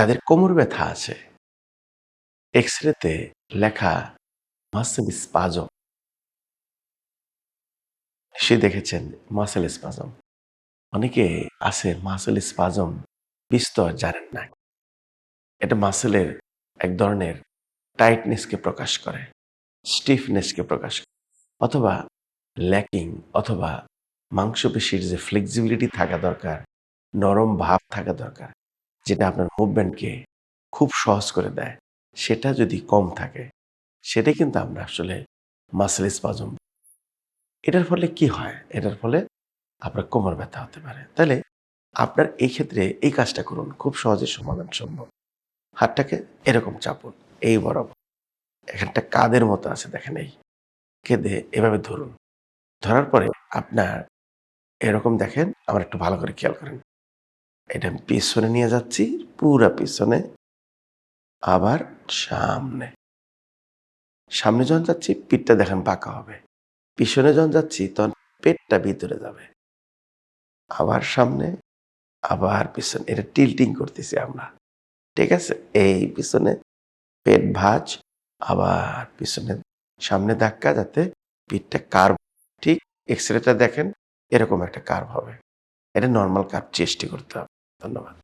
যাদের কোমর ব্যথা আছে এক্স রেতে লেখা মাসেল স্পাজম সে দেখেছেন মাসেল স্পাজম অনেকে আছে মাসেল স্পাজম বিস্তর, জানেন না। এটা মাসেলের এক ধরনের টাইটনেসকে প্রকাশ করে স্টিফনেসকে প্রকাশ করে। অথবা ল্যাকিং অথবা মাংসপেশির যে ফ্লেক্সিবিলিটি থাকা দরকার, নরম ভাব থাকা দরকার। যেটা আপনার মুভমেন্টকে খুব সহজ করে দেয়। সেটা যদি কম থাকে, সেটাই কিন্তু আমরা আসলে মাসেল স্পাজম এটার ফলে কি হয়? এটার ফলে আপনার কোমর ব্যথা হতে পারে। তাহলে আপনার এই ক্ষেত্রে এই কাজটা করুন। খুব সহজে সমাধান সম্ভব। হাতটাকে এরকম চাপুন। এই বরাবর। এখানটা কাদের মতো আছে, দেখেন এই। কেঁদে এভাবে ধরুন। ধরার পরে আপনার এরকম দেখেন, আমার একটু ভালো করে খেয়াল করেন। এটা আমি পিছনে নিয়ে যাচ্ছি, পুরা পিছনে, আবার সামনে। সামনে যখন যাচ্ছি, পিঠটা দেখেন পাকা হবে। পিছনে যখন যাচ্ছি, তখন পেটটা ভিতরে যাবে। আবার সামনে, আবার পিছনে। এটা টিল্টিং করতেছি আমরা। ঠিক আছে? এই পিছনে পেট ভাঁজ, আবার পিছনে সামনে ধাক্কা যাতে পিঠটা কার্ভ ঠিক এক্স রেটা দেখেন, এরকম একটা কার্ভ হবে। এটা নর্মাল কার্ভ চেষ্টি করতে হবে। ধন্যবাদ।